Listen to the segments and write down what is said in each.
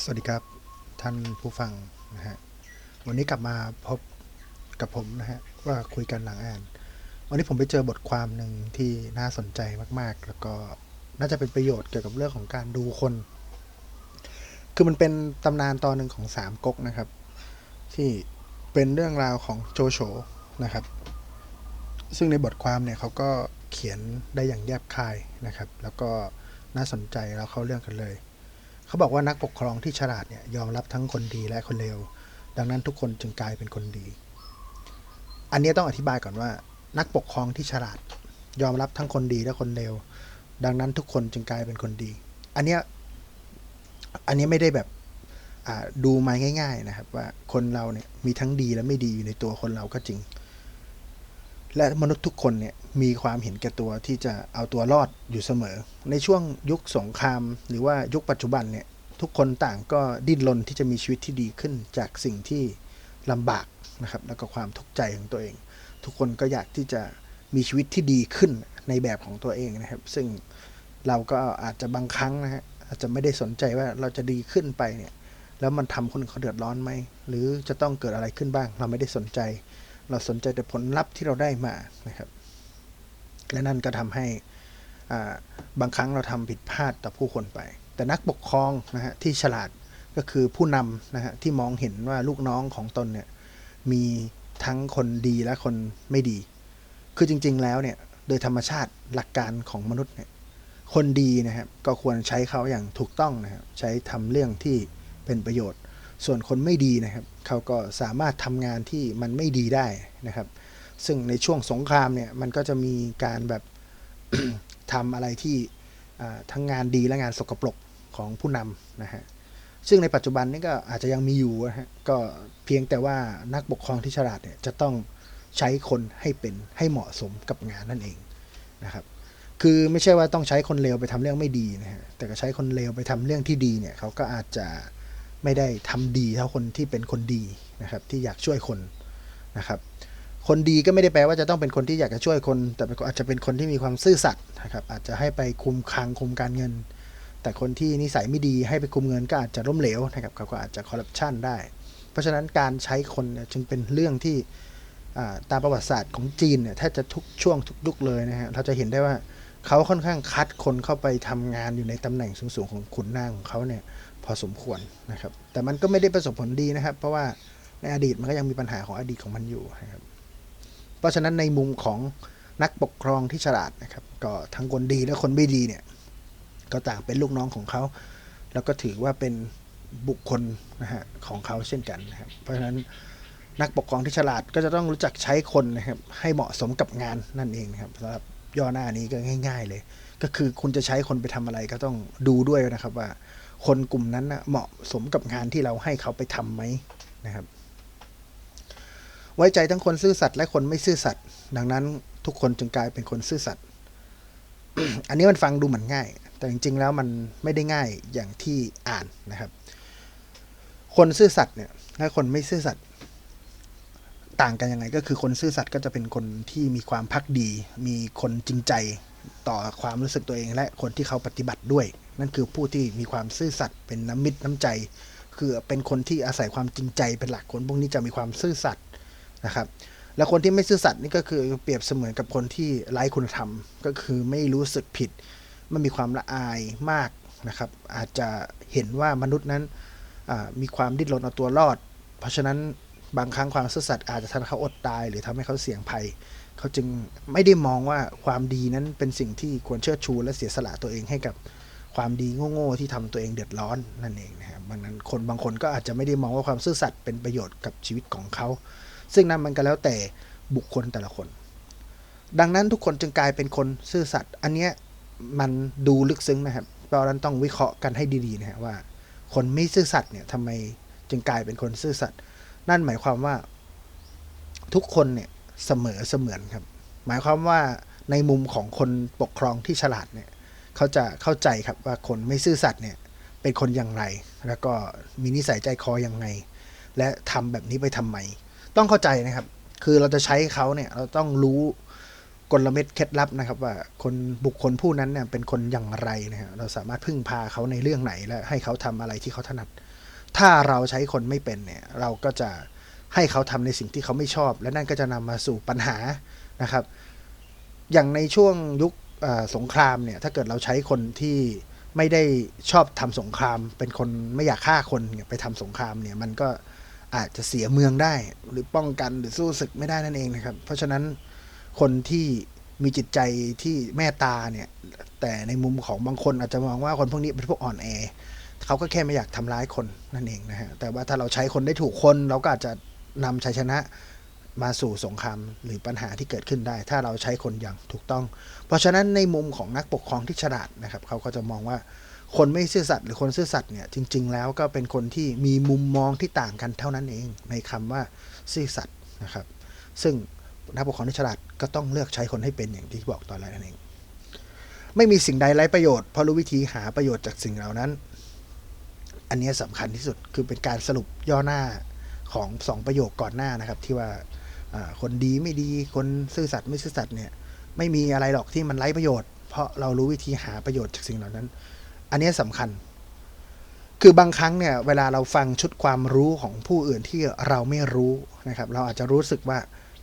สวัสดีครับท่านผู้ฟังนะฮะวันนี้กลับมาพบกับผมนะฮะว่าคุยกันหลังอ่าน วันนี้ผมไปเจอบทความหนึ่งที่น่าสนใจมากๆ แล้วก็น่าจะเป็นประโยชน์เกี่ยวกับเรื่องของการดูคน คือมันเป็นตำนานตอนหนึ่งของสามก๊กนะครับ ที่เป็นเรื่องราวของโจโฉนะครับ ซึ่งในบทความเนี่ยเขาก็เขียนได้อย่างแยบคายนะครับ แล้วก็น่าสนใจแล้วเข้าเรื่องกันเลย เขาบอกว่านักปกครองที่ฉลาดเนี่ยยอมรับทั้งคนดีและคนเลวดังนั้นทุกคนจึงกลายเป็นคนดี อันนี้ต้องอธิบายก่อนว่า นักปกครองที่ฉลาด ยอมรับทั้งคนดีและคนเลวดังนั้นทุกคนจึงกลายเป็นคนดี อันเนี้ยอันนี้ไม่ได้แบบดูมาง่าย ๆนะครับ ว่าคนเราเนี่ยมีทั้งดีและไม่ดีอยู่ในตัวคนเราก็จริง และมนุษย์ทุกคนเนี่ยมีความเห็นแก่ตัวที่จะเอาตัวรอดอยู่เสมอ ในช่วงยุคสงคราม หรือว่ายุคปัจจุบันเนี่ยทุกคนต่างก็ดิ้นรนที่จะมีชีวิตที่ดีขึ้นจากสิ่งที่ลำบากนะครับแล้วก็ความทุกข์ใจของตัวเอง ทุกคนก็อยากที่จะมีชีวิตที่ดีขึ้นในแบบของตัวเองนะครับ ซึ่งเราก็อาจจะบางครั้งนะฮะอาจจะไม่ได้สนใจว่าเราจะดีขึ้นไปเนี่ยแล้วมันทำคนอื่นเขาเดือดร้อนไหมหรือจะต้องเกิดอะไรขึ้นบ้าง เราไม่ได้สนใจ เราสนใจแต่ผลลัพธ์ที่เราได้มานะครับ และนั่นก็ทำให้บางครั้งเราทำผิดพลาดต่อผู้คนไป แต่นักปกครองนะฮะที่ฉลาดก็คือผู้นำนะฮะที่มองเห็นว่าลูกน้องของตนเนี่ยมีทั้งคนดีและคนไม่ดี คือจริง ๆ แล้วเนี่ยโดยธรรมชาติหลักการของมนุษย์เนี่ยคนดีนะครับก็ควรใช้เขาอย่างถูกต้องนะครับใช้ทำเรื่องที่เป็นประโยชน์ ส่วนคนไม่ดีนะครับ เขาก็สามารถทำงานที่มันไม่ดีได้นะครับ ซึ่งในช่วงสงครามเนี่ยมันก็จะมีการแบบทำอะไรที่ทั้งงานดีและงานสกปรกของผู้นำนะฮะซึ่งในปัจจุบันนี่ก็อาจจะยังมีอยู่นะฮะก็เพียงแต่ว่านักปกครองที่ฉลาดเนี่ยจะต้องใช้คนให้เป็นให้เหมาะสมกับงานนั่นเองนะครับ คือไม่ใช่ว่าต้องใช้คนเลวไปทำเรื่องไม่ดีนะฮะแต่ก็ใช้คนเลวไปทำเรื่องที่ดีเนี่ยเขาก็อาจจะ ไม่ได้ทำดีเท่าคนที่เป็นคนดีนะครับที่อยากช่วยคนนะครับ คนดีก็ไม่ได้แปลว่าจะต้องเป็นคนที่อยากจะช่วยคน แต่อาจจะเป็นคนที่มีความซื่อสัตย์นะครับอาจจะให้ไปคุมคลังคุมการเงิน แต่คนที่นิสัยไม่ดีให้ไปคุมเงินก็อาจจะล้มเหลวนะครับเขาก็อาจจะคอร์รัปชันได้ เพราะฉะนั้นการใช้คนจึงเป็นเรื่องที่ตามประวัติศาสตร์ของจีนเนี่ยแทบจะทุกช่วงทุกยุคเลยนะฮะเราจะเห็นได้ว่าเขาค่อนข้างคัดคนเข้าไปทำงานอยู่ในตำแหน่งสูงๆของขุนนางของเขาเนี่ย พอสมควรนะครับ แต่มันก็ไม่ได้ประสบผลดีนะครับ เพราะว่าในอดีตมันก็ยังมีปัญหาของอดีตของมันอยู่นะครับ เพราะฉะนั้นในมุมของนักปกครองที่ฉลาดนะครับ ก็ทั้งคนดีและคนไม่ดีเนี่ย ก็ต่างเป็นลูกน้องของเขา แล้วก็ถือว่าเป็นบุคคลนะฮะของเขาเช่นกันนะครับ เพราะฉะนั้นนักปกครองที่ฉลาดก็จะต้องรู้จักใช้คนนะครับ ให้เหมาะสมกับงานนั่นเองนะครับสำหรับย่อหน้านี้ก็ง่าย ๆ เลย ก็คือคุณจะใช้คนไปทำอะไรก็ต้องดูด้วยนะครับว่า คนกลุ่มนั้นนะเหมาะสมกับงานที่เราให้เขาไปทำไหมนะครับ ไว้ใจทั้งคนซื่อสัตย์และคนไม่ซื่อสัตย์ดังนั้นทุกคนจึงกลายเป็นคนซื่อสัตย์อันนี้มันฟังดูเหมือนง่าย แต่จริงๆแล้วมันไม่ได้ง่ายอย่างที่อ่านนะครับ คนซื่อสัตย์เนี่ยและคนไม่ซื่อสัตย์ต่างกันยังไงก็คือคนซื่อสัตย์ก็จะเป็นคนที่มีความพักดี มีคนจริงใจต่อความรู้สึกตัวเอง และคนที่เขาปฏิบัติด้วย นั่นคือผู้ที่มีความซื่อสัตย์เป็นน้ำมิตรน้ำใจ คือเป็นคนที่อาศัยความจริงใจเป็นหลักคนพวกนี้จะมีความซื่อสัตย์นะครับ แล้วคนที่ไม่ซื่อสัตย์นี่ก็คือเปรียบเสมือนกับคนที่ไร้คุณธรรม ก็คือไม่รู้สึกผิด ไม่มีความละอายมากนะครับ อาจจะเห็นว่ามนุษย์นั้นมีความดิ้นรนเอาตัวรอด เพราะฉะนั้นบางครั้งความซื่อสัตย์อาจจะทำให้เขาอดตาย หรือทำให้เขาเสี่ยงภัย เขาจึงไม่ได้มองว่าความดีนั้นเป็นสิ่งที่ควรเชิดชูและเสียสละตัวเองให้กับ ความดีโง่ๆที่ทำตัวเองเดือดร้อนนั่นเองนะครับบางนั้นคนบางคนก็อาจจะไม่ได้มองว่าความซื่อสัตย์เป็นประโยชน์กับชีวิตของเขา ซึ่งนั้นมันก็แล้วแต่บุคคลแต่ละคน ดังนั้นทุกคนจึงกลายเป็นคนซื่อสัตย์อันเนี้ยมันดูลึกซึ้งนะครับเพราะฉะนั้นต้องวิเคราะห์กันให้ดีๆนะฮะว่า คนไม่ซื่อสัตย์เนี่ยทำไมจึงกลายเป็นคนซื่อสัตย์นั่นหมายความว่า ทุกคนเนี่ยเสมอเสมือนครับ หมายความว่าในมุมของคนปกครองที่ฉลาดเนี่ย เขาจะเข้าใจครับว่าคนไม่ซื่อสัตย์เนี่ยเป็นคนอย่างไร แล้วก็มีนิสัยใจคออย่างไง และทำแบบนี้ไปทำไม ต้องเข้าใจนะครับ คือเราจะใช้เขาเนี่ยเราต้องรู้กลเม็ดเคล็ดลับนะครับ ว่าคนบุคคลผู้นั้นเนี่ยเป็นคนอย่างไรนะฮะเราสามารถพึ่งพาเขาในเรื่องไหนและให้เขาทำอะไรที่เขาถนัด ถ้าเราใช้คนไม่เป็นเนี่ยเราก็จะให้เขาทำในสิ่งที่เขาไม่ชอบ และนั่นก็จะนำมาสู่ปัญหานะครับ อย่างในช่วงยุค สงครามเนี่ยถ้าเกิดเราใช้คนที่ไม่ได้ชอบทำสงคราม เป็นคนไม่อยากฆ่าคนเนี่ยไปทำสงครามเนี่ยมันก็อาจจะเสียเมืองได้ หรือป้องกันหรือสู้ศึกไม่ได้นั่นเองนะครับ เพราะฉะนั้นคนที่มีจิตใจที่เมตตาเนี่ย แต่ในมุมของบางคนอาจจะมองว่าคนพวกนี้เป็นพวกอ่อนแอเขาก็แค่ไม่อยากทำร้ายคนนั่นเองนะฮะแต่ว่าถ้าเราใช้คนได้ถูกคนเราก็อาจจะนำชัยชนะ มาสู่สงครามหรือปัญหาที่เกิดขึ้นได้ ถ้าเราใช้คนอย่างถูกต้อง เพราะฉะนั้นในมุมของนักปกครองที่ฉลาดนะครับเขาก็จะมองว่าคนไม่ซื่อสัตย์หรือคนซื่อสัตย์เนี่ยจริง ๆ แล้วก็เป็นคนที่มีมุมมองที่ต่างกันเท่านั้นเองในคำว่าซื่อสัตย์นะครับ ซึ่งนักปกครองที่ฉลาดก็ต้องเลือกใช้คนให้เป็นอย่างที่บอกตอนแรกนั่นเอง ไม่มีสิ่งใดไร้ประโยชน์เพราะรู้วิธีหาประโยชน์จากสิ่งเหล่านั้น อันนี้สำคัญที่สุดคือเป็นการสรุปย่อหน้าของสองประโยคก่อนหน้านะครับ ที่ว่า คนดีไม่ดีคนซื่อสัตย์ไม่ซื่อสัตย์เนี่ยไม่มีอะไรหรอกที่มันไร้ประโยชน์ เพราะเรารู้วิธีหาประโยชน์จากสิ่งเหล่านั้น อันนี้สำคัญ คือบางครั้งเนี่ยเวลาเราฟังชุดความรู้ของผู้อื่นที่เราไม่รู้นะครับ เราอาจจะรู้สึกว่า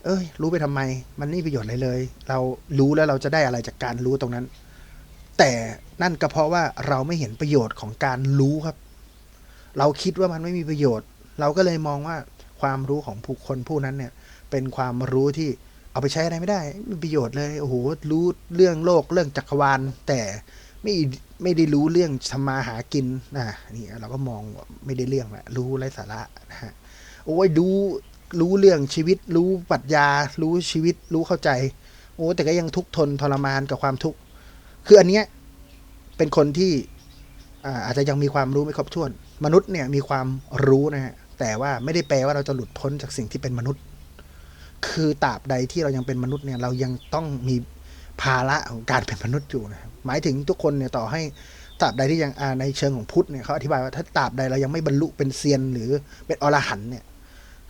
เอ้ย รู้ไปทำไม มันไม่มีประโยชน์อะไรเลย เรารู้แล้วเราจะได้อะไรจากการรู้ตรงนั้น แต่นั่นก็เพราะว่าเราไม่เห็นประโยชน์ของการรู้ครับ เราคิดว่ามันไม่มีประโยชน์ เราก็เลยมองว่าความรู้ของผู้คนผู้นั้นเนี่ย เป็นความรู้ที่เอาไปใช้อะไรไม่ได้ไม่มีประโยชน์เลยโอ้โหรู้เรื่องโลกเรื่องจักรวาล แต่ไม่ไม่ได้รู้เรื่องทำมาหากินนะนี่เราก็มองว่าไม่ได้เรื่องละรู้ไร้สาระนะฮะโอ้ยดูรู้เรื่องชีวิต รู้ปรัชญา รู้ชีวิต รู้เข้าใจ โอ้แต่ก็ยังทุกทนทรมานกับความทุกข์คืออันเนี้ยเป็นคนที่อาอาจจะยังมีความรู้ไม่ครบถ้วน มนุษย์เนี่ยมีความรู้นะฮะแต่ว่าไม่ได้แปลว่าเราจะหลุดพ้นจากสิ่งที่เป็นมนุษย์ คือตราบใดที่เรายังเป็นมนุษย์เนี่ยเรายังต้องมีภาระของการเป็นมนุษย์อยู่นะครับหมายถึงทุกคนเนี่ยต่อให้ตราบใดที่ยังในเชิงของพุทธเนี่ยเขาอธิบายว่าถ้าตราบใดเรายังไม่บรรลุเป็นเซียนหรือเป็นอรหันต์เนี่ย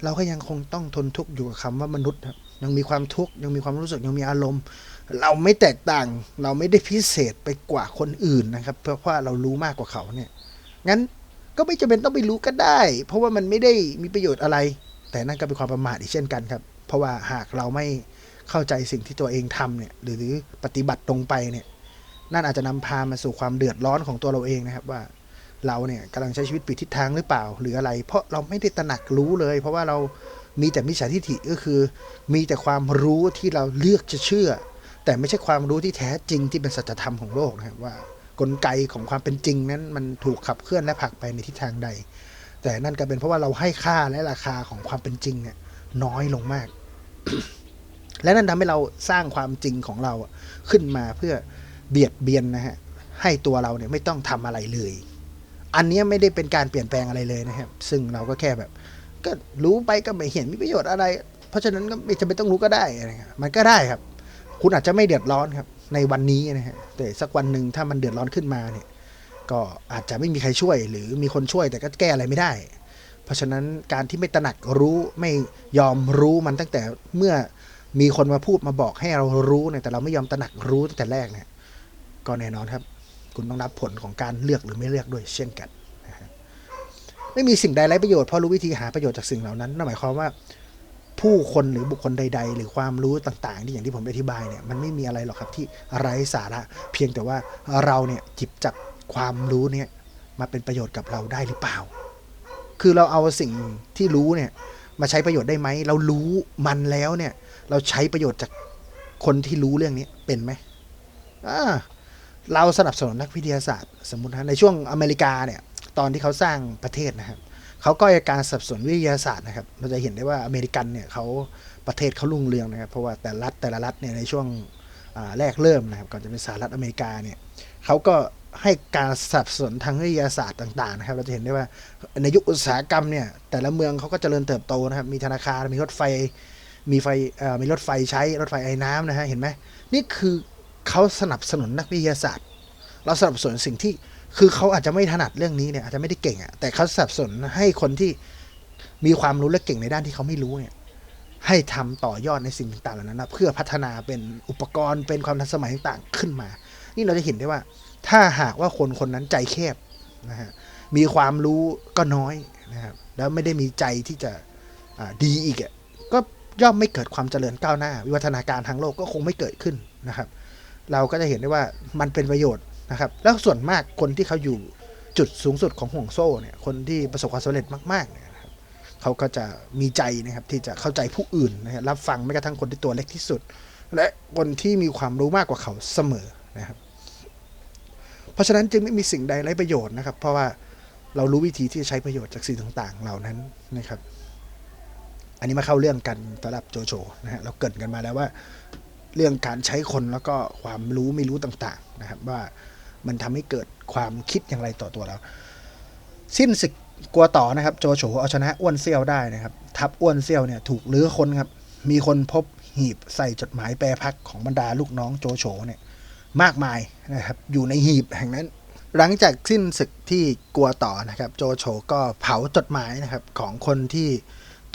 เราก็ยังคงต้องทนทุกข์อยู่กับคำว่ามนุษย์ครับยังมีความทุกข์ยังมีความรู้สึกยังมีอารมณ์ เราไม่แตกต่าง เราไม่ได้พิเศษไปกว่าคนอื่นนะครับ เพราะว่าเรารู้มากกว่าเขาเนี่ยงั้นก็ไม่จำเป็นต้องไปรู้ก็ได้ เพราะว่ามันไม่ได้มีประโยชน์อะไร แต่นั่นก็เป็นความประมาทอีกเช่นกันครับ เพราะว่าหากเราไม่เข้าใจสิ่งที่ตัวเองทำเนี่ยหรือปฏิบัติตรงไปเนี่ยนั่นอาจจะนำพามาสู่ความเดือดร้อนของตัวเราเองนะครับว่าเราเนี่ยกำลังใช้ชีวิตผิดทิศทางหรือเปล่า หรืออะไร เพราะเราไม่ได้ตระหนักรู้เลย เพราะว่าเรามีแต่มิจฉาทิฏฐิก็คือ มีแต่ความรู้ที่เราเลือกจะเชื่อ แต่ไม่ใช่ความรู้ที่แท้จริงที่เป็นสัจธรรมของโลกนะครับว่ากลไกของความเป็นจริงนั้นมันถูกขับเคลื่อนและผลักไปในทิศทางใด แต่นั่นก็เป็นเพราะว่าเราให้ค่าและราคาของความเป็นจริงเนี่ยน้อยลงมาก และนั่นทำให้เราสร้างความจริงของเราขึ้นมาเพื่อเบียดเบียนนะฮะให้ตัวเราเนี่ยไม่ต้องทำอะไรเลย อันนี้ไม่ได้เป็นการเปลี่ยนแปลงอะไรเลยนะครับ ซึ่งเราก็แค่แบบ ก็รู้ไปก็ไม่เห็นมีประโยชน์อะไร เพราะฉะนั้นก็ไม่จำเป็นต้องรู้ก็ได้อะไรเงี้ยมันก็ได้ครับ คุณอาจจะไม่เดือดร้อนครับ ในวันนี้นะฮะแต่สักวันหนึ่งถ้ามันเดือดร้อนขึ้นมาเนี่ย ก็อาจจะไม่มีใครช่วย หรือมีคนช่วยแต่ก็แก้อะไรไม่ได้ เพราะฉะนั้นการที่ไม่ตระหนักรู้ไม่ยอมรู้มันตั้งแต่เมื่อมีคนมาพูดมาบอกให้เรารู้เนี่ยแต่เราไม่ยอมตระหนักรู้ตั้งแต่แรกเนี่ยก็แน่นอนครับ คุณต้องรับผลของการเลือกหรือไม่เลือกด้วยเช่นกันนะฮะไม่มีสิ่งใดไร้ประโยชน์เพราะรู้วิธีหาประโยชน์จากสิ่งเหล่านั้นนั่นหมายความว่าผู้คนหรือบุคคลใด ๆ หรือความรู้ต่างๆที่อย่างที่ผมอธิบายเนี่ยมันไม่มีอะไรหรอกครับที่ไร้สาระ เพียงแต่ว่าเราเนี่ยจิบจับความรู้เนี่ยมาเป็นประโยชน์กับเราได้หรือเปล่า คือเราเอาสิ่งที่รู้เนี่ยมาใช้ประโยชน์ได้ไหม เรารู้มันแล้วเนี่ย เราใช้ประโยชน์จากคนที่รู้เรื่องนี้เป็นไหมอ่าเราสนับสนุนนักวิทยาศาสตร์สมมตินะในช่วงอเมริกาเนี่ย ตอนที่เขาสร้างประเทศนะครับเขาก็การสนับสนุนวิทยาศาสตร์นะครับ เราจะเห็นได้ว่าอเมริกันเนี่ยเขาประเทศเขารุ่งเรืองนะครับ เพราะว่าแต่รัฐแต่ละรัฐเนี่ยในช่วงแรกเริ่มนะครับก่อนจะเป็นสหรัฐอเมริกาเนี่ยเขาก็ ให้การสนับสนุนทางวิทยาศาสตร์ต่าง ๆ นะครับ เราจะเห็นได้ว่าในยุคอุตสาหกรรมเนี่ย แต่ละเมืองเขาก็เจริญเติบโตนะครับ มีธนาคาร มีรถไฟ มีไฟมีรถไฟใช้ รถไฟไอ้น้ำนะฮะ เห็นไหม นี่คือเขาสนับสนุนนักวิทยาศาสตร์ เราสนับสนุนสิ่งที่ คือเขาอาจจะไม่ถนัดเรื่องนี้เนี่ย อาจจะไม่ได้เก่งอะ่ะ แต่เขาสนับสนุนให้คนที่มีความรู้และเก่งในด้านที่เขาไม่รู้เนี่ย ให้ทำต่อยอดในสิ่งต่างๆเหล่านั้นนะเพื่อพัฒนาเป็นอุปกรณ์ เป็นความทันสมัยต่างๆขึ้นมา นี่เราจะเห็นได้ว่า ถ้าหากว่าคนคนนั้นใจแคบนะฮะมีความรู้ก็น้อยนะครับแล้วไม่ได้มีใจที่จะดีอีกอะก็ย่อมไม่เกิดความเจริญก้าวหน้า วิวัฒนาการทางโลกก็คงไม่เกิดขึ้นนะครับ เราก็จะเห็นได้ว่ามันเป็นประโยชน์นะครับ แล้วส่วนมากคนที่เขาอยู่จุดสูงสุดของห่วงโซ่เนี่ยคนที่ประสบความสำเร็จมากๆเนี่ยนะครับเขาก็จะมีใจนะครับที่จะเข้าใจผู้อื่นนะครับรับฟังแม้กระทั่งคนที่ตัวเล็กที่สุด และคนที่มีความรู้มากกว่าเขาเสมอนะครับ ราะฉะนั้นจึงไม่มีสิ่งใดไร้ประโยชน์นะครับ เพราะว่าเรารู้วิธีที่จะใช้ประโยชน์จากสิ่งต่างๆ เหล่านั้นนะครับ อันนี้มาเข้าเรื่องกันสำหรับโจโฉนะฮะเราเกิดกันมาแล้วว่า เรื่องการใช้คนแล้วก็ความรู้ไม่รู้ต่างๆนะครับว่ามันทำให้เกิดความคิดอย่างไรต่อตัวเรา สิ้นศึกกลัวต่อนะครับ โจโฉเอาชนะอ้วนเซี่ยวได้นะครับ ทัพอ้วนเซี่ยวเนี่ยถูกลื้อคนครับ มีคนพบหีบใส่จดหมายแปรพักของบรรดาลูกน้องโจโฉเนี่ย มากมายนะครับอยู่ในหีบแห่งนั้น หลังจากสิ้นศึกที่กลัวต่อนะครับ โจโฉก็เผาจดหมายนะครับของคนที่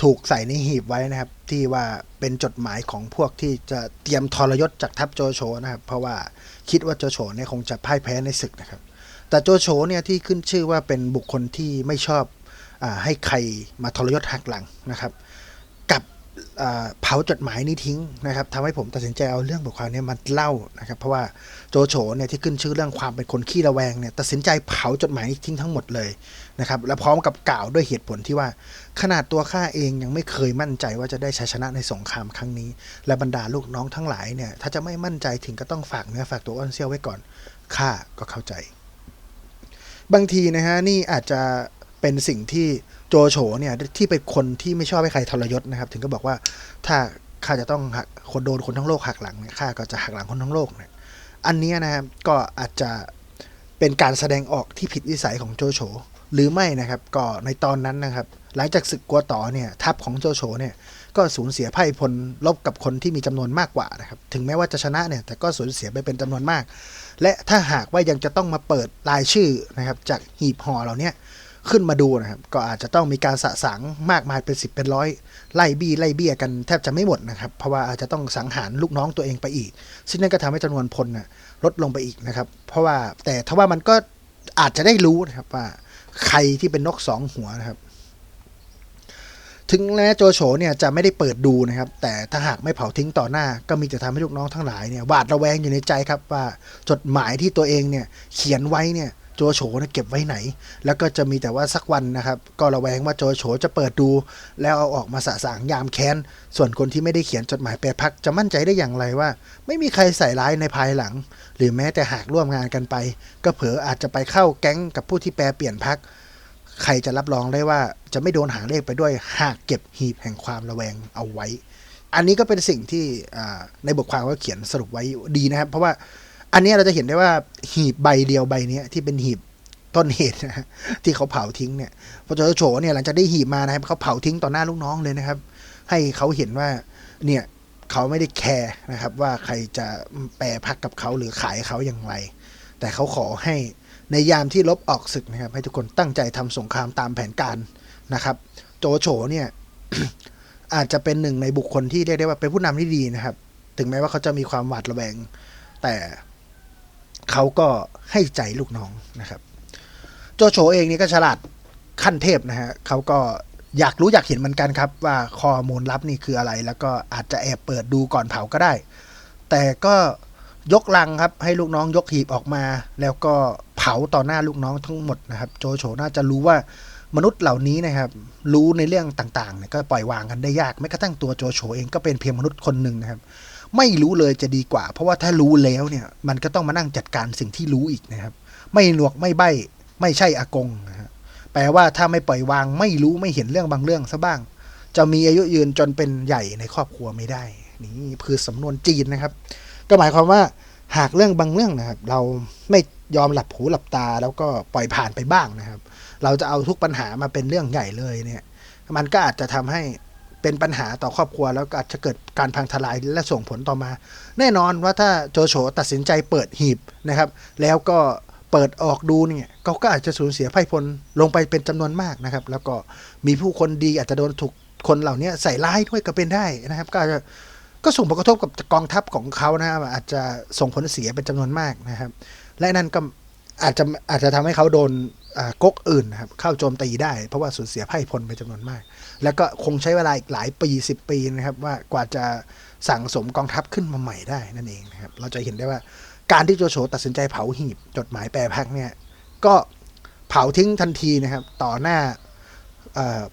ถูกใส่ในหีบไว้นะครับ ที่ว่าเป็นจดหมายของพวกที่จะเตรียมทรยศจากทัพโจโฉนะครับ เพราะว่าคิดว่าโจโฉเนี่ยคงจะพ่ายแพ้ในศึกนะครับ แต่โจโฉเนี่ยที่ขึ้นชื่อว่าเป็นบุคคลที่ไม่ชอบอให้ใครมาทรยศหักหลังนะครับ เผาจดหมายนี้ทิ้งนะครับทำให้ผมตัดสินใจเอาเรื่องบทความนี้มาเล่านะครับ เพราะว่าโจโฉเนี่ยที่ขึ้นชื่อเรื่องความเป็นคนขี้ระแวงเนี่ยตัดสินใจเผาจดหมายนี้ทิ้งทั้งหมดเลยนะครับ และพร้อมกับกล่าวด้วยเหตุผลที่ว่า ขนาดตัวข้าเองยังไม่เคยมั่นใจว่าจะได้ชัยชนะในสงครามครั้งนี้ และบรรดาลูกน้องทั้งหลายเนี่ยถ้าจะไม่มั่นใจถึงก็ต้องฝากเนื้อฝากตัวอ้อนเซียวไว้ก่อนข้าก็เข้าใจ บางทีนะฮะนี่อาจจะเป็นสิ่งที่ โจโฉเนี่ยที่เป็นคนที่ไม่ชอบให้ใครทรยศนะครับ ถึงก็บอกว่าถ้าข้าจะต้องหักคนโดนคนทั้งโลกหักหลังเนี่ยข้าก็จะหักหลังคนทั้งโลกเนี่ยอันนี้นะครับก็อาจจะเป็นการแสดงออกที่ผิดวิสัยของโจโฉหรือไม่นะครับก็ในตอนนั้นนะครับ หลังจากศึกกัวต่อเนี่ยทัพของโจโฉเนี่ยก็สูญเสียไพ่พลลบกับคนที่มีจำนวนมากกว่านะครับ ถึงแม้ว่าจะชนะเนี่ยแต่ก็สูญเสียไปเป็นจำนวนมาก และถ้าหากว่ายังจะต้องมาเปิดรายชื่อนะครับจากหีบห่อเหล่านี้ ขึ้นมาดูนะครับ ก็อาจจะต้องมีการสะสางมากมายเป็นสิบเป็นร้อยไล่บี้ไล่เบี้ยกันแทบจะไม่หมดนะครับ เพราะว่าอาจจะต้องสังหารลูกน้องตัวเองไปอีก ซึ่งนั่นก็ทำให้จำนวนพลนะลดลงไปอีกนะครับ เพราะว่าแต่ถ้าว่ามันก็อาจจะได้รู้นะครับว่าใครที่เป็นนกสองหัวนะครับ ถึงแม้โจโฉเนี่ยจะไม่ได้เปิดดูนะครับ แต่ถ้าหากไม่เผาทิ้งต่อหน้า ก็มีแต่ทำให้ลูกน้องทั้งหลายเนี่ยหวาดระแวงอยู่ในใจครับว่าจดหมายที่ตัวเองเนี่ยเขียนไว้เนี่ย โจโฉนี่ยเก็บไว้ไหน แล้วก็จะมีแต่ว่าสักวันนะครับ ก็ระแวงว่าโจโฉจะเปิดดู แล้วเอาออกมาสะสางยามแค้น ส่วนคนที่ไม่ได้เขียนจดหมายแปรพักจะมั่นใจได้อย่างไรว่า ไม่มีใครใส่ร้ายในภายหลัง หรือแม้แต่หากร่วมงานกันไป ก็เผลออาจจะไปเข้าแก๊งกับผู้ที่แปรเปลี่ยนพัก ใครจะรับรองได้ว่าจะไม่โดนหางเลขไปด้วย หากเก็บหีบแห่งความระแวงเอาไว้ อันนี้ก็เป็นสิ่งที่ในบทความก็เขียนสรุปไว้ดีนะครับ เพราะว่า อันนี้เราจะเห็นได้ว่าหีบใบเดียวใบนี้ที่เป็นหีบต้นเหตุนะที่เขาเผาทิ้งเนี่ยพอโจโฉเนี่ยหลังจากได้หีบมานะครับเขาเผาทิ้งต่อหน้าลูกน้องเลยนะครับ ให้เขาเห็นว่าเนี่ยเขาไม่ได้แคร์นะครับ ว่าใครจะแปรพักกับเขาหรือขายเขาอย่างไร แต่เขาขอให้ในยามที่ลบออกศึกนะครับ ให้ทุกคนตั้งใจทำสงครามตามแผนการนะครับ โจโฉเนี่ยอาจจะเป็นหนึ่งในบุคคลที่เรียกได้ว่าเป็นผู้นำที่ดีนะครับ ถึงแม้ว่าเขาจะมีความหวาดระแวง แต่ เขาก็ให้ใจลูกน้องนะครับ โจโฉเองนี่ก็ฉลาดขั้นเทพนะฮะเขาก็อยากรู้อยากเห็นเหมือนกันครับ ว่าข้อมูลลับนี่คืออะไร แล้วก็อาจจะแอบเปิดดูก่อนเผาก็ได้ แต่ก็ยกลังครับ ให้ลูกน้องยกหีบออกมา แล้วก็เผาต่อหน้าลูกน้องทั้งหมดนะครับ โจโฉน่าจะรู้ว่ามนุษย์เหล่านี้นะครับ รู้ในเรื่องต่างๆเนี่ยก็ปล่อยวางกันได้ยากแม้กระทั่งตัวโจโฉเองก็เป็นเพียงมนุษย์คนหนึ่งนะครับ ไม่รู้เลยจะดีกว่า เพราะว่าถ้ารู้แล้วเนี่ยมันก็ต้องมานั่งจัดการสิ่งที่รู้อีกนะครับ ไม่หนวกไม่ใบ้ไม่ใช่อากงนะฮะแปลว่าถ้าไม่ปล่อยวางไม่รู้ไม่เห็นเรื่องบางเรื่องซะบ้าง จะมีอายุยืนจนเป็นใหญ่ในครอบครัวไม่ได้ นี่คือสำนวนจีนนะครับ ก็หมายความว่าหากเรื่องบางเรื่องนะครับ เราไม่ยอมหลับหูหลับตาแล้วก็ปล่อยผ่านไปบ้างนะครับ เราจะเอาทุกปัญหามาเป็นเรื่องใหญ่เลยเนี่ย มันก็อาจจะทำให้ เป็นปัญหาต่อครอบครัวแล้วอาจจะเกิดการพังทลายและส่งผลต่อมา แน่นอนว่าถ้าโจโฉตัดสินใจเปิดหีบนะครับ แล้วก็เปิดออกดูเนี่ยเขาก็อาจจะสูญเสียไพ่พลลงไปเป็นจำนวนมากนะครับ แล้วก็มีผู้คนดีอาจจะโดนถูกคนเหล่านี้ใส่ร้ายด้วยก็เป็นได้นะครับ ก็อาจจะก็ส่งผลกระทบกับกองทัพของเขานะครับอาจจะส่งผลเสียเป็นจำนวนมากนะครับ และนั่นก็อาจจะอาจจะทำให้เขาโดน ก๊กอื่นนะครับเข้าโจมตีได้ เพราะว่าสูญเสียไพ่พลไปจำนวนมาก แล้วก็คงใช้เวลาอีกหลายปีสิบปีนะครับว่ากว่าจะสั่งสมกองทัพขึ้นมาใหม่ได้นั่นเองนะครับเราจะเห็นได้ว่าการที่โจโฉตัดสินใจเผาหีบจดหมายแปรพักเนี่ยก็เผาทิ้งทันทีนะครับต่อหน้า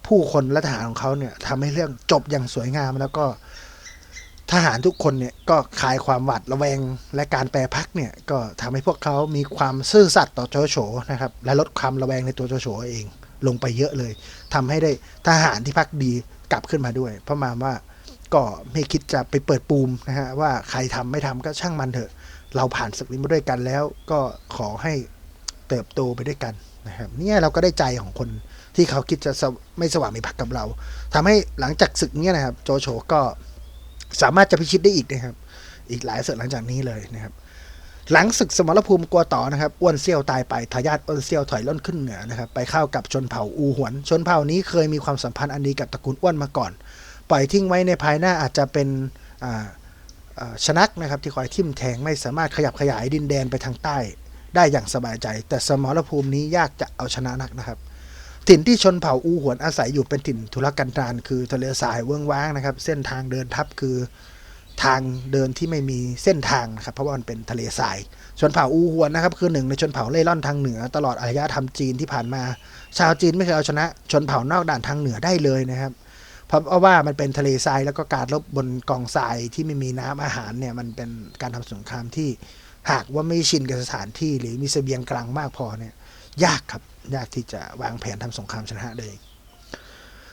ผู้คนและทหารของเขาเนี่ยทำให้เรื่องจบอย่างสวยงามแล้วก็ ทหารทุกคนเนี่ยก็คลายความหวาดระแวงและการแปรพักเนี่ยก็ทำให้พวกเขามีความซื่อสัตย์ต่อโจโฉนะครับและลดความระแวงในตัวโจโฉเองลงไปเยอะเลยทำให้ได้ทหารที่พักดีกลับขึ้นมาด้วย เพราะมาว่าก็ไม่คิดจะไปเปิดปูมนะฮะว่าใครทำไม่ทำก็ช่างมันเถอะ เราผ่านศึกนี้มาด้วยกันแล้ว ก็ขอให้เติบโตไปด้วยกันนะครับเนี่ยเราก็ได้ใจของคนที่เขาคิดจะไม่สว่างมีพักกับเราทำให้หลังจากศึกเนี้ยนะครับโจโฉก็ สามารถจะพิชิตได้อีกนะครับ อีกหลายศึกหลังจากนี้เลยนะครับ หลังศึกสมรภูมิกัวต่อนะครับอ้วนเซี่ยวตายไปทายาทอ้วนเซี่ยวถอยล่นขึ้นเหนือนะครับ ไปเข้ากับชนเผ่าอูหวน ชนเผ่านี้เคยมีความสัมพันธ์อันดีกับตระกูลอ้วนมาก่อน ปล่อยทิ้งไว้ในภายหน้าอาจจะเป็นชนักนะครับที่คอยทิ่มแทงไม่สามารถขยับขยายดินแดนไปทางใต้ ได้อย่างสบายใจ แต่สมรภูมินี้ยากจะเอาชนะนักนะครับ ถิ่นที่ชนเผ่าอูหวนอาศัยอยู่เป็นถิ่นทุรกันดารคือทะเลทรายเวิ้งว้างนะครับ เส้นทางเดินทับคือทางเดินที่ไม่มีเส้นทางนะครับเพราะว่ามันเป็นทะเลทราย ชนเผ่าอูหวนนะครับคือหนึ่งในชนเผ่าเล่ร่อนทางเหนือ ตลอดอารยธรรมจีนที่ผ่านมา ชาวจีนไม่เคยเอาชนะชนเผ่านอกด่านทางเหนือได้เลยนะครับ เพราะว่ามันเป็นทะเลทรายแล้วก็การรบบนกองทรายที่ไม่มีน้ำอาหารเนี่ยมันเป็นการทำสงครามที่หากว่าไม่ชินกับสถานที่หรือมีเสบียงกลางมากพอเนี่ยยากครับ ยากที่จะวางแผนทำสงครามชนะเลย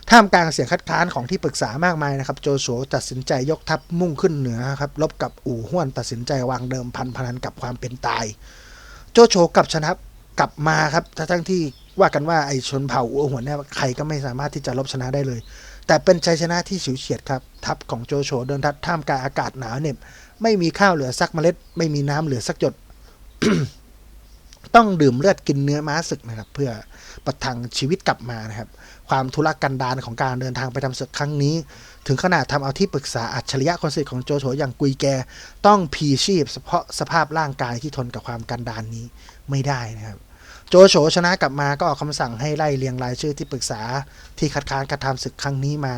ท่ามกลางเสียงคัดค้านของที่ปรึกษามากมายนะครับ โจโฉตัดสินใจยกทัพมุ่งขึ้นเหนือครับลบกับอู่ห้วนตัดสินใจวางเดิมพันพนันกับความเป็นตาย โจโฉกลับชนะกลับมาครับทั้งที่ว่ากันว่าไอ้ชนเผ่าอู่ห้วนเนี่ยใครก็ไม่สามารถที่จะลบชนะได้เลย แต่เป็นชัยชนะที่ฉิวเฉียดครับทัพของโจโฉเดินทัพท่ามกลางอากาศหนาวเหน็บไม่มีข้าวเหลือสักเมล็ด ไม่มีน้ำเหลือสักหยด ต้องดื่มเลือดกินเนื้อม้าศึกนะครับ เพื่อประทังชีวิตกลับมานะครับ ความทุรกันดารของการเดินทางไปทำศึกครั้งนี้ ถึงขนาดทำเอาที่ปรึกษาอัจฉริยะคนสนิทของโจโฉอย่างกุยแก ต้องพีชีพเฉพาะสภาพร่างกายที่ทนกับความกันดารนนี้ไม่ได้นะครับ โจโฉชนะกลับมาก็ออกคำสั่งให้ไล่เรียงรายชื่อที่ปรึกษาที่คัดค้านการทำศึกครั้งนี้มา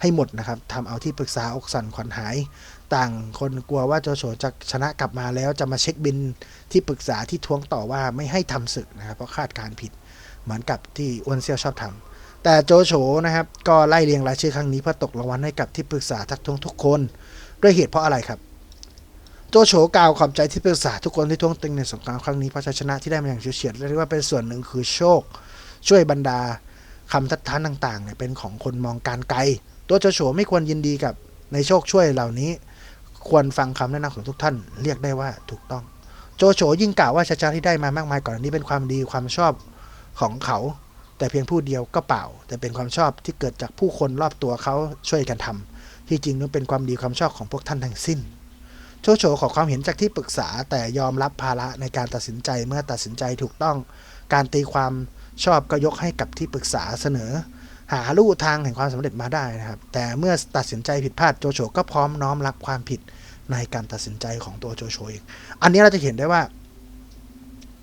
ให้หมดนะครับทำเอาที่ปรึกษาอกสั่นขวัญหาย ต่างคนกลัวว่าโจโฉจะชนะกลับมาแล้วจะมาเช็คบินที่ปรึกษาที่ท้วงต่อว่าไม่ให้ทำศึกนะครับเพราะคาดการณ์ผิดเหมือนกับที่อ้วนเซียวชอบทำแต่โจโฉนะครับก็ไล่เรียงรายชื่อครั้งนี้เพื่อตกรางวัลให้กับที่ปรึกษาทักท้วงทุกคน ด้วยเหตุเพราะอะไรครับ โจโฉกล่าวขอบใจที่ปรึกษาทุกคนที่ท้วงติงในสงครามครั้งนี้เพราะชัยชนะที่ได้มาอย่างเฉียดเรียกว่าเป็นส่วนหนึ่งคือโชค ช่วยบรรดาคำทัดทานต่างๆเนี่ยเป็นของคนมองการไกล ตัวโจโฉไม่ควรยินดีกับในโชคช่วยเหล่านี้ ควรฟังคำแนะนำของทุกท่านเรียกได้ว่าถูกต้อง โจโฉยิ่งกล่าวว่าชัยชนะที่ได้มามากมายก่อนอันนี้เป็นความดีความชอบของเขา แต่เพียงผู้เดียวก็เปล่า แต่เป็นความชอบที่เกิดจากผู้คนรอบตัวเขาช่วยกันทำที่จริงนั้นเป็นความดีความชอบของพวกท่านทั้งสิ้น โจโฉขอความเห็นจากที่ปรึกษาแต่ยอมรับภาระในการตัดสินใจเมื่อตัดสินใจถูกต้อง การตีความชอบก็ยกให้กับที่ปรึกษาเสนอ หาลู่ทางแห่งความสำเร็จมาได้นะครับ แต่เมื่อตัดสินใจผิดพลาดโจโฉก็พร้อมน้อมรับความผิดในการตัดสินใจของตัวโจโฉเองอันนี้เราจะเห็นได้ว่า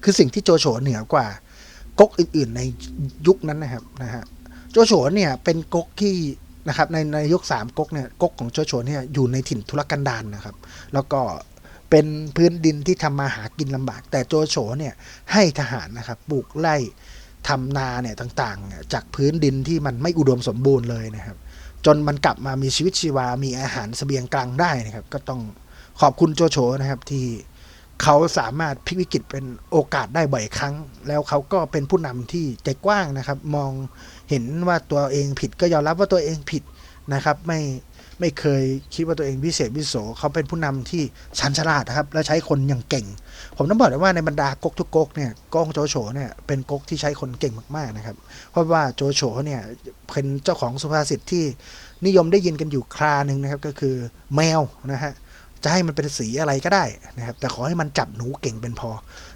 คือสิ่งที่โจโฉเหนือกว่าก๊กอื่น ๆ ในยุคนั้นนะครับนะฮะโจโฉเนี่ยเป็นก๊กที่นะครับในในยุคสามก๊กเนี่ยก๊กของโจโฉเนี่ยอยู่ในถิ่นทุรกันดารนะครับ แล้วก็เป็นพื้นดินที่ทำมาหากินลำบาก แต่โจโฉเนี่ยให้ทหารนะครับปลูกไร่ ทำนาเนี่ยต่างๆ จากพื้นดินที่มันไม่อุดมสมบูรณ์เลยนะครับ จนมันกลับมามีชีวิตชีวา มีอาหารเสบียงกลางได้นะครับ ก็ต้องขอบคุณโจโฉนะครับที่เขาสามารถพลิกวิกฤตเป็นโอกาสได้บ่อยครั้ง แล้วเขาก็เป็นผู้นำที่ใจกว้างนะครับ มองเห็นว่าตัวเองผิดก็ยอมรับว่าตัวเองผิดนะครับ ไม่ ไม่เคยคิดว่าตัวเองพิเศษวิโสเขาเป็นผู้นำที่ชันฉลาดนะครับ และใช้คนอย่างเก่ง ผมต้องบอกเลยว่าในบรรดาก๊กทุกก๊กเนี่ยก๊กโจโฉเนี่ยเป็นก๊กที่ใช้คนเก่งมากๆนะครับ เพราะว่าโจโฉเนี่ยเป็นเจ้าของสุภาษิตที่นิยมได้ยินกันอยู่คราหนึ่งนะครับก็คือแมวนะฮะจะให้มันเป็นสีอะไรก็ได้นะครับ แต่ขอให้มันจับหนูเก่งเป็นพอ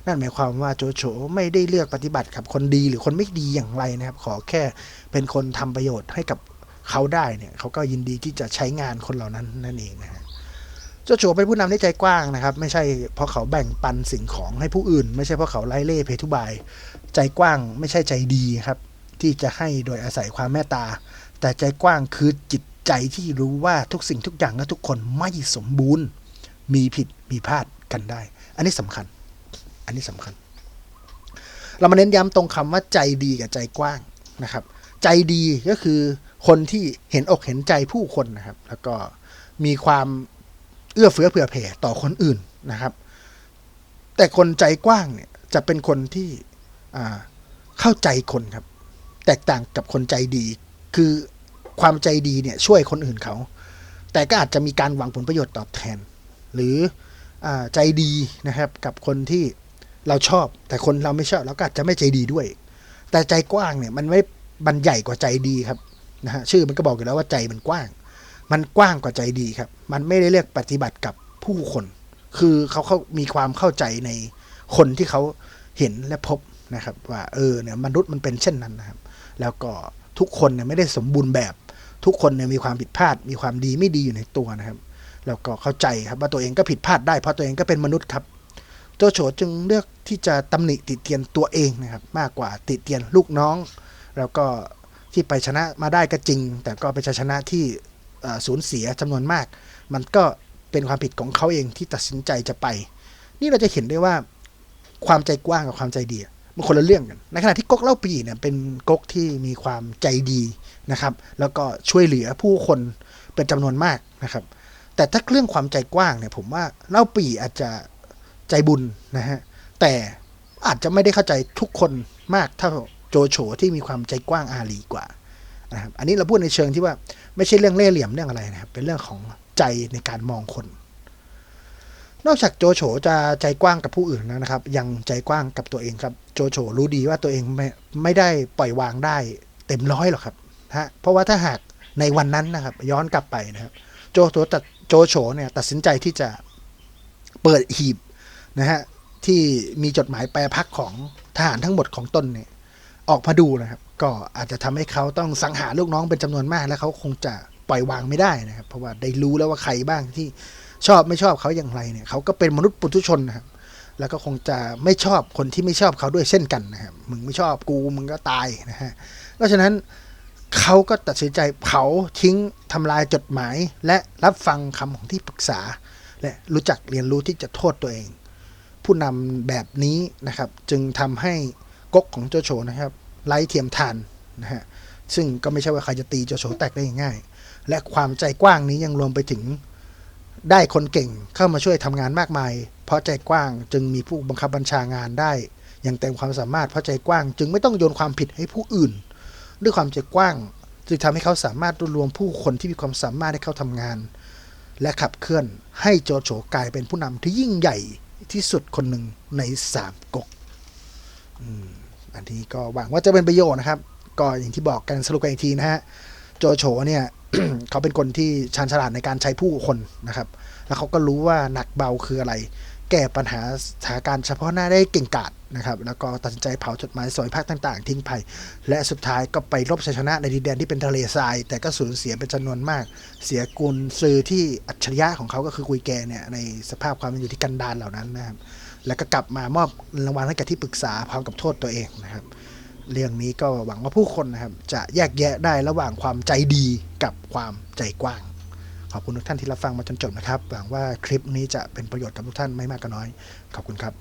นั่นหมายความว่าโจโฉไม่ได้เลือกปฏิบัติกับคนดีหรือคนไม่ดีอย่างไรนะครับ ขอแค่เป็นคนทำประโยชน์ให้กับ เขาได้เนี่ยเขาก็ยินดีที่จะใช้งานคนเหล่านั้นนั่นเองนะฮะโจโฉเป็นผู้นำที่ใจกว้างนะครับ ไม่ใช่เพราะเขาแบ่งปันสิ่งของให้ผู้อื่น ไม่ใช่เพราะเขาไล่เล่เพทุบาย ใจกว้างไม่ใช่ใจดีครับ ที่จะให้โดยอาศัยความเมตตา แต่ใจกว้างคือจิตใจที่รู้ว่าทุกสิ่งทุกอย่างและทุกคนไม่สมบูรณ์ มีผิดมีพลาดกันได้ อันนี้สำคัญ อันนี้สำคัญ เรามาเน้นย้ำตรงคำว่าใจดีกับใจกว้างนะครับ ใจดีก็คือ คนที่เห็นอกเห็นใจผู้คนนะครับ แล้วก็มีความเอื้อเฟื้อเผื่อแผ่ต่อคนอื่นนะครับ แต่คนใจกว้างเนี่ยจะเป็นคนที่เข้าใจคนครับ แตกต่างกับคนใจดี คือความใจดีเนี่ยช่วยคนอื่นเขา แต่ก็อาจจะมีการหวังผลประโยชน์ตอบแทน หรืออใจดีนะครับกับคนที่เราชอบ แต่คนเราไม่ชอบเราก็อาจจะไม่ใจดีด้วย แต่ใจกว้างเนี่ยมันไม่มันใหญ่กว่าใจดีครับ นะฮะชื่อมันก็บอกอยู่แล้วว่าใจมันกว้าง มันกว้างกว่าใจดีครับ มันไม่ได้เรียกปฏิบัติกับผู้คน คือเขาเขามีความเข้าใจในคนที่เขาเห็นและพบนะครับ ว่าเออเนี่ยมนุษย์มันเป็นเช่นนั้นนะครับ แล้วก็ทุกคนเนี่ยไม่ได้สมบูรณ์แบบ ทุกคนเนี่ยมีความผิดพลาด มีความดีไม่ดีอยู่ในตัวนะครับ แล้วก็เข้าใจครับว่าตัวเองก็ผิดพลาดได้เพราะตัวเองก็เป็นมนุษย์ครับโจโฉจึงเลือกที่จะตำหนิติเตียนตัวเองนะครับ มากกว่าติเตียนลูกน้อง แล้วก็ ที่ไปชนะมาได้ก็จริง แต่ก็เป็นชัยชนะที่สูญเสียจำนวนมาก มันก็เป็นความผิดของเขาเองที่ตัดสินใจจะไป นี่เราจะเห็นได้ว่าความใจกว้างกับความใจดีมันคนละเรื่องกัน ในขณะที่ก๊กเล่าปีเนี่ยเป็นก๊กที่มีความใจดีนะครับ แล้วก็ช่วยเหลือผู้คนเป็นจำนวนมากนะครับ แต่ถ้าเรื่องความใจกว้างเนี่ยผมว่าเล่าปีอาจจะใจบุญนะฮะ แต่อาจจะไม่ได้เข้าใจทุกคนมากเท่า โจโฉที่มีความใจกว้างอารีกว่านะครับอันนี้เราพูดในเชิงที่ว่าไม่ใช่เรื่องเล่ห์เหลี่ยมเรื่องอะไรนะครับ เป็นเรื่องของใจในการมองคน นอกจากโจโฉจะใจกว้างกับผู้อื่นแล้วนะครับ ยังใจกว้างกับตัวเองครับ โจโฉรู้ดีว่าตัวเองไม่ไม่ได้ปล่อยวางได้เต็มร้อยหรอกครับฮะเพราะว่าถ้าหากในวันนั้นนะครับ ย้อนกลับไปนะครับ โจโฉตัดโจโฉเนี่ยตัดสินใจที่จะเปิดหีบนะฮะที่มีจดหมายแปรพักของทหารทั้งหมดของตนเนี่ย ออกมาดูนะครับ ก็อาจจะทำให้เขาต้องสังหารลูกน้องเป็นจำนวนมาก แล้วเขาคงจะปล่อยวางไม่ได้นะครับ เพราะว่าได้รู้แล้วว่าใครบ้างที่ชอบไม่ชอบเขาอย่างไรเนี่ยเขาก็เป็นมนุษย์ปุถุชนนะครับ แล้วก็คงจะไม่ชอบคนที่ไม่ชอบเขาด้วยเช่นกันนะครับมึงไม่ชอบกูมึงก็ตายนะฮะเพราะฉะนั้นเขาก็ตัดสินใจเผาทิ้งทำลายจดหมาย และรับฟังคำของที่ปรึกษา และรู้จักเรียนรู้ที่จะโทษตัวเอง ผู้นำแบบนี้นะครับ จึงทำให้ก๊กของโจโฉนะครับ ไร้เทียมทานนะฮะซึ่งก็ไม่ใช่ว่าใครจะตีโจโฉแตกได้ง่าย และความใจกว้างนี้ยังรวมไปถึงได้คนเก่งเข้ามาช่วยทำงานมากมาย เพราะใจกว้างจึงมีผู้บังคับบัญชางานได้ อย่างเต็มความสามารถเพราะใจกว้างจึงไม่ต้องโยนความผิดให้ผู้อื่น ด้วยความใจกว้างจึงทำให้เขาสามารถรวบรวมผู้คนที่มีความสามารถให้เข้าทำงาน และขับเคลื่อนให้โจโฉกลายเป็นผู้นำที่ยิ่งใหญ่ที่สุดคนหนึ่งในสามก๊กอืม อันนี้ก็หวังว่าจะเป็นประโยชน์นะครับ ก็อย่างที่บอกกันสรุปกันอีกทีนะฮะ โจโฉเนี่ยเขาเป็นคนที่ชาญฉลาดในการใช้ผู้คนนะครับ แล้วเขาก็รู้ว่าหนักเบาคืออะไร แก้ปัญหาสถานการณ์เฉพาะหน้าได้เก่งกาจนะครับ แล้วก็ตัดสินใจเผาจดหมายสอยภาคต่าง ๆ ทิ้งไป และสุดท้ายก็ไปรบชัยชนะในดินแดนที่เป็นทะเลทราย แต่ก็สูญเสียเป็นจำนวนมาก เสียกุลซื้อที่อัจฉริยะของเขาก็คือกุยแกเนี่ยในสภาพความเป็นอยู่ที่กันดารเหล่านั้นนะครับ แล้วก็กลับมามอบรางวัลให้กับที่ปรึกษาพร้อมกับโทษตัวเองนะครับ เรื่องนี้ก็หวังว่าผู้คนนะครับ จะแยกแยะได้ระหว่างความใจดีกับความใจกว้าง ขอบคุณทุกท่านที่รับฟังมาจนจบนะครับ หวังว่าคลิปนี้จะเป็นประโยชน์กับทุกท่านไม่มากก็น้อย ขอบคุณครับ